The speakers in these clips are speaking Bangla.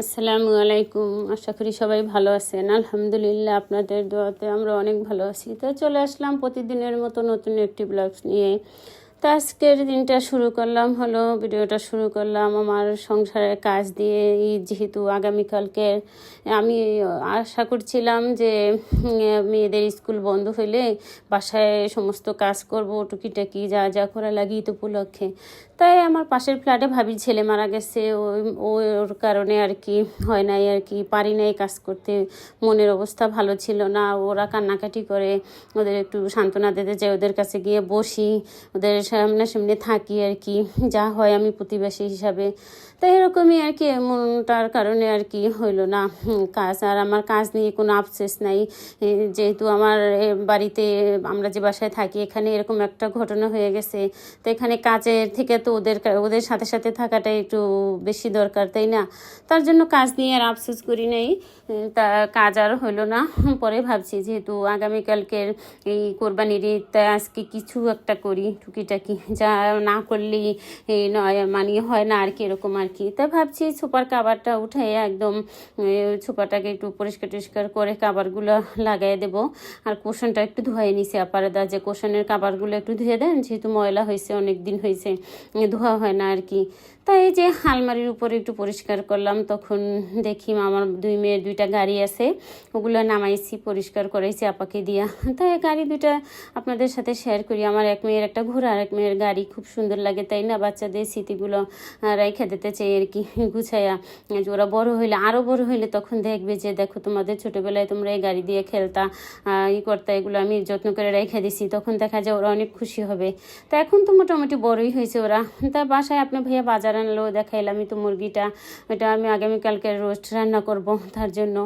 আসসালামু আলাইকুম। আশা করি সবাই ভালো আছেন। আলহামদুলিল্লাহ, আপনাদের দোয়াতে আমরা অনেক ভালো আছি। তো চলে আসলাম প্রতিদিনের মতো নতুন একটি ব্লগ নিয়ে। তো আজকের দিনটা শুরু করলাম, হলো ভিডিওটা শুরু করলাম আমার সংসারের কাজ দিয়ে। যেহেতু আগামীকালকে আমি আশা করছিলাম যে মেয়েদের স্কুল বন্ধ হইলে বাসায় সমস্ত কাজ করব, টুকিটাকি যা যা করা লাগে ঈদ উপলক্ষে। তাই আমার পাশের ফ্ল্যাটে ভাবির ছেলে মারা গেছে। ওই, ওর কারণে আর কি হয় নাই আর কি। পারি নাই কাজ করতে। মনের অবস্থা ভালো ছিল না। ওরা কান্নাকাটি করে। ওদের একটু সান্ত্বনা দিতে চাই ওদের কাছে গিয়ে বসি। ওদের সামনাসামনি থাকি আর কি। যা হয় আমি প্রতিবেশী হিসাবে। তো এরকমই আর কি এমনটার কারণে আর কি হইল না। কাজ আর আমার কাজ নিয়ে কোনো আফসেস নাই। যেহেতু আমার বাড়িতে আমরা যে বাসায় থাকি, এখানে এরকম একটা ঘটনা হয়ে গেছে। তো এখানে কাজের থেকে তো ওদের ওদের সাথে সাথে থাকাটা একটু বেশি দরকার, তাই না? তার জন্য কাজ নিয়ে আর আফসোস করি নাই। তা কাজ আর হলো না। পরে ভাবছি যেহেতু আগামীকালকের এই কোরবানির ঈদ তাই আজকে কিছু একটা করি টুকিটাকি। যা না করলেই নয় মানে হয় না আর কি এরকম আর কি। তা ভাবছি সুপার কাবারটা উঠে একদম সুপারটাকে একটু পরিষ্কার টরিষ্কার করে কাবারগুলো লাগাই দেবো। আর কোশনটা একটু ধুয়ে নিছি আপারদা যে কোশনের কাবারগুলো একটু ধুয়ে দেন, যেহেতু ময়লা হয়েছে অনেক দিন হয়েছে। ধোয়া হয় না আর কি তাই এই যে আলমারির উপরে একটু পরিষ্কার করলাম, তখন দেখি আমার দুই মেয়ের দুইটা গাড়ি আছে, ওগুলো নামাইছি, পরিষ্কার করাইছি আপাকে দিয়া। তাই গাড়ি দুইটা আপনাদের সাথে শেয়ার করি। আমার এক মেয়ের একটা ঘোড়া আর এক মেয়ের গাড়ি খুব সুন্দর লাগে, তাই না? বাচ্চাদের স্মৃতিগুলো রেখে দিতে চাই আর কি, গুছাইয়া। যে ওরা বড় হইলে আরও বড় হইলে তখন দেখবে যে, দেখো তোমাদের ছোটোবেলায় তোমরা এই গাড়ি দিয়ে খেলতা ই করতা, এগুলো আমি যত্ন করে রেখে দিছি, তখন দেখা যায় ওরা অনেক খুশি হবে। তা এখন তো মোটামুটি বড়ই হয়েছে ওরা। তা বাসায় আপনি ভাইয়া বাজার আনলো, দেখাইলাম আমি তো মুরগিটা ওটা আমি আগামীকালকে রোস্ট রান্না করব তার জন্য।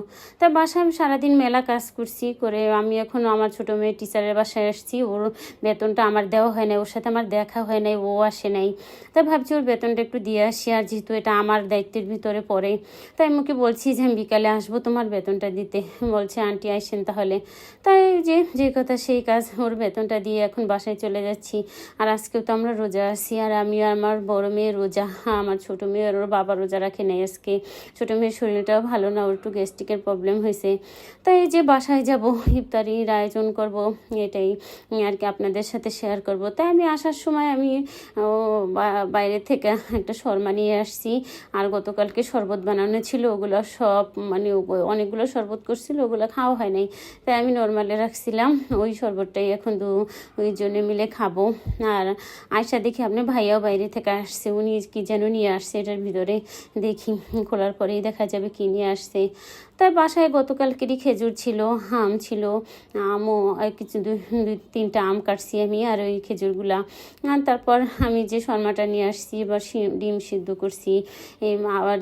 তা বাসায় আমি সারাদিন মেলা কাজ করছি, করে আমি এখন আমার ছোটো মেয়ে টিচারের বাসায় আসছি, ওর বেতনটা আমার দেওয়া হয় নাই, ওর সাথে আমার দেখা হয় নাই, ও আসে নাই। তা ভাবছি ওর বেতনটা একটু দিয়ে আসি, আর যেহেতু এটা আমার দায়িত্বের ভিতরে পড়ে, তাই আমি ওকে বলছি যে আমি বিকালে আসব তোমার বেতনটা দিতে। বলছে, আন্টি, আসেন তাহলে। তাই যে যে কথা সেই কাজ, ওর বেতনটা দিয়ে এখন বাসায় চলে যাচ্ছি, আর আজকেও তো আমরা রোজা আসি আর আমি আমার বড় মেয়ে রোজা আমার ছোটো মেয়ে আর ওর বাবা রোজা রাখে নাই আজকে। ছোটো মেয়ের শরীরটাও ভালো না, ওর একটু গ্যাস্ট্রিকের প্রবলেম হয়েছে। তাই যে বাসায় যাব ইফতারির আয়োজন করব, এটাই আর কি আপনাদের সাথে শেয়ার করব। তাই আমি আসার সময় আমি বাইরে থেকে একটা শর্মা নিয়ে আসছি। আর গতকালকে শরবত বানানো ছিল, ওগুলো সব মানে অনেকগুলো শরবত করছিল, ওগুলো খাওয়া হয় নাই। তাই আমি নর্মালে রাখছিলাম, ওই শরবতটাই এখন দু, ওই জন্য মিলে খাব। আর আয়সা দেখি, আপনি ভাইয়াও বাইরে থেকে আসছে, উনি কি যেন নিয়ে আসছে এটার ভিতরে দেখি, খোলার পরেই দেখা যাবে কি নিয়ে আসছে। তার বাসায় গতকালকেরই খেজুর ছিল, আম ছিল, আমও কিছু দুই তিনটা আম কাটছি আমি আর ওই খেজুরগুলা। তারপর আমি যে শর্মাটা নিয়ে আসছি, এবার ডিম সিদ্ধ করছি। আবার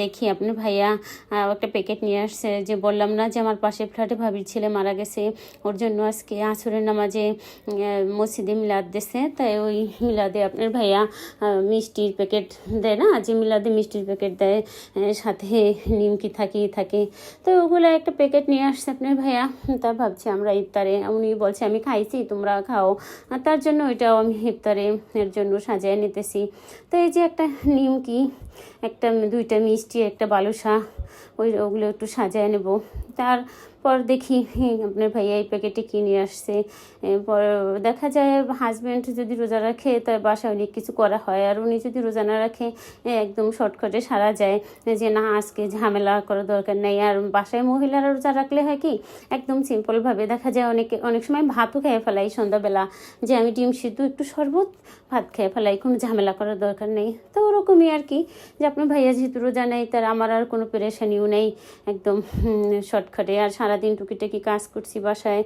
দেখি আপনার ভাইয়া একটা প্যাকেট নিয়ে আসছে যে বললাম না যে আমার পাশে ফ্ল্যাটে ভাবির ছেলে মারা গেছে, ওর জন্য আজকে আছরের নামাজে মসজিদে মিলাদ দিছে, তাই ওই মিলাদে আপনার ভাইয়া মিষ্টির প্যাকেট দেয় না? যে মিলাদে মিষ্টির প্যাকেট দেয় সাথে নিমকি থাকি থাকে। তো ওগুলো একটা প্যাকেট নিয়ে আসছে আপনার ভাইয়া। তা ভাবছি আমরা ইফতারে। উনি বলছে, আমি খাইছি, তোমরা খাও। তার জন্য ওইটাও আমি ইফতারে এর জন্য সাজিয়ে নিতেছি। তো এই যে একটা নিমকি, একটা দুইটা মিষ্টি, একটা বালুসা ওই ওগুলো একটু সাজিয়ে নেব। তারপর দেখি আপনার ভাইয়া এই প্যাকেটে কিনে আসছে। এরপর দেখা যায় হাজব্যান্ড যদি রোজা রাখে তার বাসায় অনেক কিছু করা হয়। আর উনি যদি রোজা না রাখে একদম শর্টকাটে সারা যায়। যে না, আজকে ঝামেলা করার দরকার নেই। আর বাসায় মহিলারা রোজা রাখলে হয় কি, একদম সিম্পলভাবে দেখা যায় অনেকে, অনেক সময় ভাতও খেয়ে ফেলাই সন্ধ্যাবেলা। যে আমি ডিম সিদ্ধ, একটু শরবত ভাত খেয়ে ফেলাই, কোনো ঝামেলা করার দরকার নেই। তো ওরকমই আর কি, যে আপনার ভাইয়া যেহেতু রোজা নেই, তার আমার আর কোনো পেরেশানিও নেই, একদম শর্টকাটে। আর সারাদিন টুকিটাকি কাজ করছি বাসায়,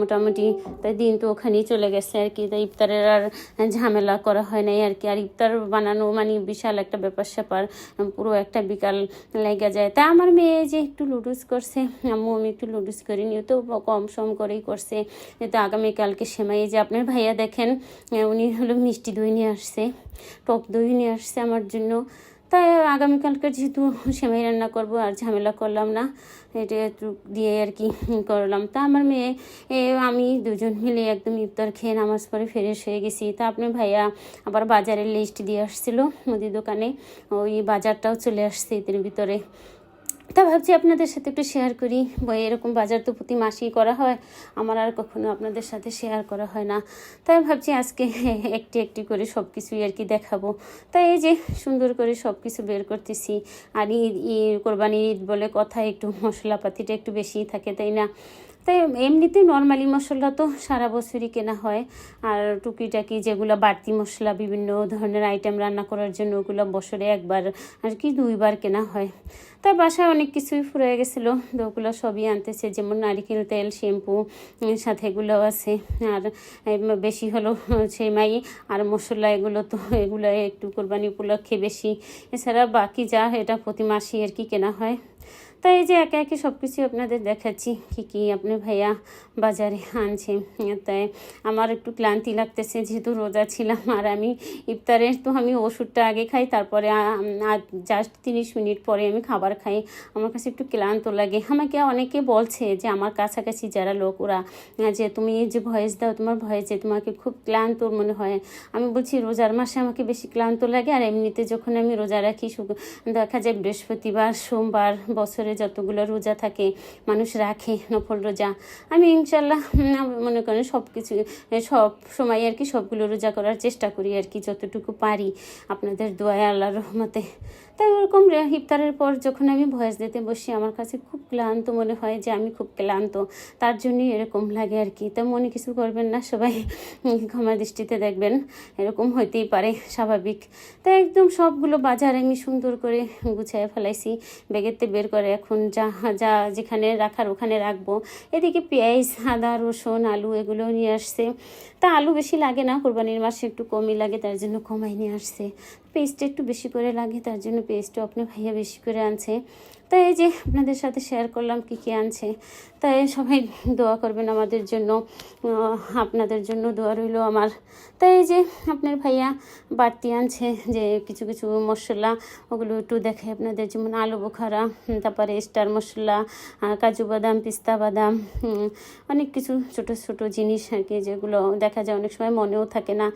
মোটামুটি, তাই দিন তো ওখানেই চলে গেছে আর কি। তাই ইফতারের আর ঝামেলা করা হয় নাই আর কি। আর ইফতার বানানো মানে বিশাল একটা ব্যাপার স্যাপার, পুরো একটা বিকাল লেগে যায়। তা আমার মেয়ে যে একটু লুডুস করছে, আম্মু আমি একটু লুডুস করিনি তো কম সম করেই করছে। তো আগামীকালকে সেমাই যে আপনার ভাইয়া দেখেন উনি হলো মিষ্টি দই নিয়ে আসছে, টক দই নিয়ে আসছে আমার জন্য। তাই আগামীকালকে যেহেতু সেমাই রান্না করব আর ঝামেলা করলাম না, এটা একটু দিয়ে আর কি করলাম। তা আমার মেয়ে, এ আমি দুজন মিলে একদম ইফতার খেয়ে নামাজ পরে ফ্রেশ হয়ে গেছি। তা আপনি ভাইয়া আবার বাজারের লিস্ট দিয়ে আসছিল মুদি দোকানে, ওই বাজারটাও চলে আসছে এদের ভিতরে। তা ভাবছি আপনাদের সাথে একটু শেয়ার করি। বা এরকম বাজার তো প্রতি মাসেই করা হয়। আমার আর কখনো আপনাদের সাথে শেয়ার করা হয় না। তাই ভাবছি আজকে একটি একটি করে সব কিছুই আর কি দেখাবো। তাই এই যে সুন্দর করে সব কিছু বের করতেছি। আর ঈদ ঈদ, কোরবানির ঈদ বলে কথা একটু মশলাপাতিটা একটু বেশিই থাকে, তাই না? তাই এমনিতে নর্মালি মশলা তো সারা বছরই কেনা হয়। আর টুকিটাকি যেগুলো বাড়তি মশলা, বিভিন্ন ধরনের আইটেম রান্না করার জন্য ওগুলো বছরে একবার আর কি দুইবার কেনা হয়। তাই বাসায় অনেক কিছুই ফুরিয়ে গেছিল। তো ওগুলো সবই আনতেছে, যেমন নারিকেল তেল, শ্যাম্পু সাথে এগুলোও আছে। আর বেশি হলো সেমাই আর মশলা এগুলো তো এগুলো একটু কোরবানি উপলক্ষে বেশি। এছাড়া বাকি যা, এটা প্রতি মাসেই আর কি কেনা হয়। তাই এই যে একে একে সব কিছু আপনাদের দেখাচ্ছি, কী কী আপনি ভাইয়া বাজারে আনছে তাই আমার একটু ক্লান্তি লাগতেছে, যেহেতু রোজা ছিলাম আর আমি ইফতারের তো আমি ওষুধটা আগে খাই, তারপরে জাস্ট তিরিশ মিনিট পরে আমি খাবার খাই। আমার কাছে একটু ক্লান্ত লাগে। আমাকে অনেকে বলছে যে আমার কাছাকাছি যারা লোক, ওরা যে তুমি যে ভয়েস দাও, তোমার ভয়েসে তোমাকে খুব ক্লান্ত মনে হয়। আমি বলছি, রোজার মাসে আমাকে বেশি ক্লান্ত লাগে, আর এমনিতে যখন আমি রোজা রাখি দেখা যায় বৃহস্পতিবার, সোমবার, বছরে যতগুলো রোজা থাকে, মানুষ রাখে নফল রোজা। আমি ইনশাল্লাহ মনে করেন সব কিছু সব সময় আর কি সবগুলো রোজা করার চেষ্টা করি আর কি, যতটুকু পারি। আপনাদের দোয়া আল্লাহর রহমতে তাই ওরকম ইফতারের পর যখন আমি ভয়েস দিতে বসি আমার কাছে খুব ক্লান্ত মনে হয় যে আমি খুব ক্লান্ত। তার জন্যই এরকম লাগে আর কি। তা মনে কিছু করবেন না সবাই উম, ক্ষমা দৃষ্টিতে দেখবেন। এরকম হইতেই পারে স্বাভাবিক। তাই একদম সবগুলো বাজার আমি সুন্দর করে গুছিয়ে ফেলাইছি। ব্যাগেতে বের করে এখন যা যা যেখানে রাখার ওখানে রাখব। এদিকে পেঁয়াজ আদা রসুন আলু এগুলো নিয়ে আসছে। তা আলু বেশি লাগে না, কোরবানির মাসে একটু কমই লাগে, তার জন্য কমাই নিয়ে আসছে। পেস্টটা একটু বেশি করে লাগে, তার জন্য পেস্টও আপনি ভাইয়া বেশি করে আনছে। তাই এই যে আপনাদের সাথে শেয়ার করলাম কী কী আনছে, তাই সবাই দোয়া করবেন আমাদের জন্য আপনাদের জন্য দোয়া রইল আমার। তাই এই যে আপনার ভাইয়া বাড়তি আনছে, যে কিছু কিছু মশলা, ওগুলো একটু দেখে আপনাদের, যেমন আলু বোখারা তারপরে স্টার মশলা কাজু বাদাম, পিস্তা বাদাম অনেক কিছু ছোট ছোট জিনিস আর কি যেগুলো দেখা যায় অনেক সময় মনেও থাকে না